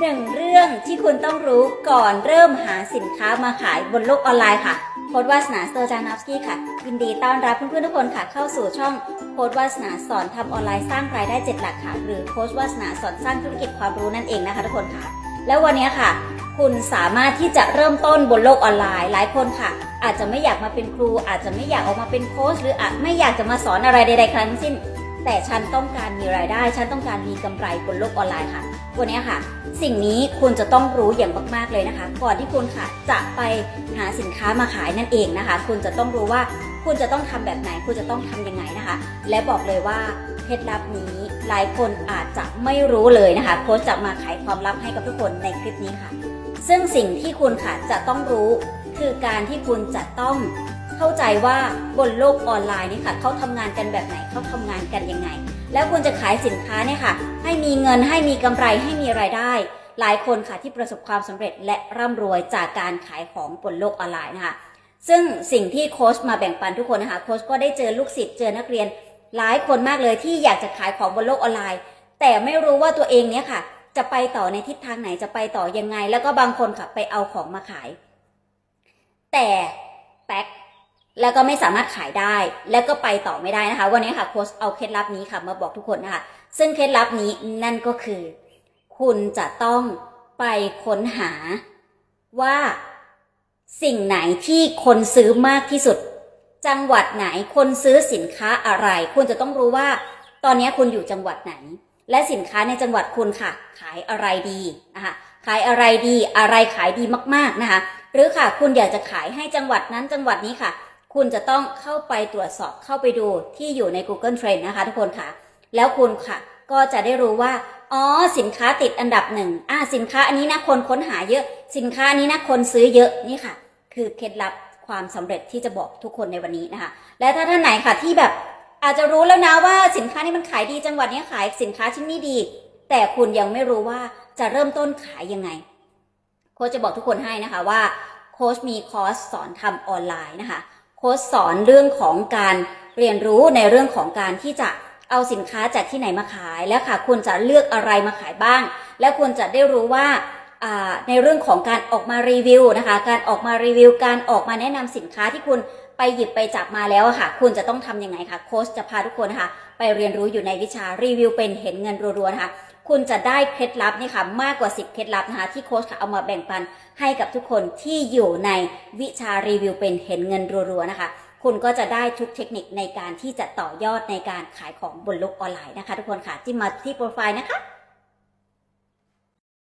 หนึ่งเรื่องที่คุณต้องรู้ก่อนเริ่มหาสินค้ามาขายบนโลกออนไลน์ค่ะ โค้ดวาสนาสเตอร์จานอฟสกี้ค่ะ ยินดีต้อนรับเพื่อนๆทุกคนค่ะ เข้าสู่ช่องโค้ดวาสนาสอนทำออนไลน์สร้างรายได้เจ็ดหลักค่ะ หรือโค้ดวาสนาสอนสร้างธุรกิจความรู้นั่นเองนะคะทุกคนค่ะ แล้ววันนี้ค่ะ คุณสามารถที่จะเริ่มต้นบนโลกออนไลน์หลายคนค่ะ อาจจะไม่อยากมาเป็นครู อาจจะไม่อยากออกมาเป็นโค้ชหรืออาจไม่อยากจะมาสอนอะไรใดๆทั้งสิ้น แต่ฉันต้องการมีรายได้ ฉันต้องการมีกำไรบนโลกออนไลน์ค่ะวันนี้ค่ะ สิ่งนี้คุณจะต้องรู้อย่างมากๆเลยนะคะ ก่อนที่คุณค่ะจะไปหาสินค้ามาขายนั่นเองนะคะ คุณจะต้องรู้ว่าคุณจะต้องทำแบบไหน คุณจะต้องทำยังไงนะคะ และบอกเลยว่าเคล็ดลับนี้หลายคนอาจจะไม่รู้เลยนะคะโค้ชจะมาขายความลับให้กับทุกคนในคลิปนี้ค่ะ ซึ่งสิ่งที่คุณค่ะจะต้องรู้ คือการที่คุณจะต้องเข้าใจว่าบนโลกออนไลน์นี่ค่ะเขาทำงานกันแบบไหนเขาทำงานกันยังไง แล้วคุณจะขายสินค้าเนี่ยค่ะ ให้มีเงินให้มีกำไรให้มีรายได้ หลายคนค่ะที่ประสบความสำเร็จและร่ำรวยจากการขายของบนโลกออนไลน์นะคะซึ่งสิ่งที่โค้ชมาแบ่งปันทุกคนนะคะโค้ชก็ได้เจอลูกศิษย์เจอนักเรียน หลายคนมากเลยที่อยากจะขายของบนโลกออนไลน์ แต่ไม่รู้ว่าตัวเองเนี่ยค่ะ จะไปต่อในทิศทางไหนจะไปต่อยังไง แล้วก็บางคนค่ะไปเอาของมาขาย แต่แป๊กแล้วก็ไม่สามารถขายได้ แล้วก็ไปต่อไม่ได้นะคะ วันนี้ค่ะโค้ชเอาเคล็ดลับนี้ค่ะ มาบอกทุกคนนะคะ ซึ่งเคล็ดลับนี้นั่นก็คือ คุณจะต้องไปค้นหาว่าสิ่งไหนที่คนซื้อมากที่สุด จังหวัดไหนคนซื้อสินค้าอะไร คุณจะต้องรู้ว่า ตอนนี้คุณอยู่จังหวัดไหน และสินค้าในจังหวัดคุณค่ะ ขายอะไรดีนะคะขายอะไรดีอะไรขายดีมาก ๆนะคะ หรือค่ะคุณอยากจะขายให้จังหวัดนั้นจังหวัดนี้ค่ะ คุณจะต้องเข้าไปตรวจสอบเข้าไปดูที่อยู่ใน Google Trend นะคะ ทุกคนค่ะ แล้วคุณค่ะ ก็จะได้รู้ว่าอ๋อสินค้าติดอันดับหนึ่งอ่าสินค้าอันนี้นะคนค้นหาเยอะ สินค้านี้นะคนซื้อเยอะนี่ค่ะ คือเคล็ดลับความสำเร็จที่จะบอกทุกคนในวันนี้นะคะ และถ้าท่านไหนค่ะที่แบบอาจจะรู้แล้วนะว่าสินค้านี้มันขายดีจังหวัดนี้ขายสินค้าชิ้นนี้ดี แต่คุณยังไม่รู้ว่าจะเริ่มต้นขายยังไง โค้ชจะบอกทุกคนให้นะคะว่าโค้ชมีคอร์สสอนทำออนไลน์นะคะโค้ชสอนเรื่องของการเรียนรู้ในเรื่องของการที่จะเอาสินค้าจากที่ไหนมาขาย แล้วค่ะคุณจะเลือกอะไรมาขายบ้าง แล้วคุณจะได้รู้ว่าในเรื่องของการออกมารีวิวนะคะ การออกมารีวิว การออกมาแนะนำสินค้าที่คุณไปหยิบไปจับมาแล้วค่ะ คุณจะต้องทำยังไงคะโค้ชจะพาทุกคนนะคะไปเรียนรู้อยู่ในวิชารีวิวเป็นเห็นเงินรัวๆนะคะ คุณจะได้เคล็ดลับนี่ค่ะมากกว่า 10 เคล็ดลับนะคะที่โค้ชค่ะเอามาแบ่งปันให้กับทุกคนที่อยู่ในวิชารีวิวเป็นเห็นเงินรัวๆนะคะ คุณก็จะได้ทุกเทคนิคในการที่จะต่อยอดในการขายของบนโลกออนไลน์นะคะ ทุกคนค่ะจิ้มมาที่โปรไฟล์นะคะ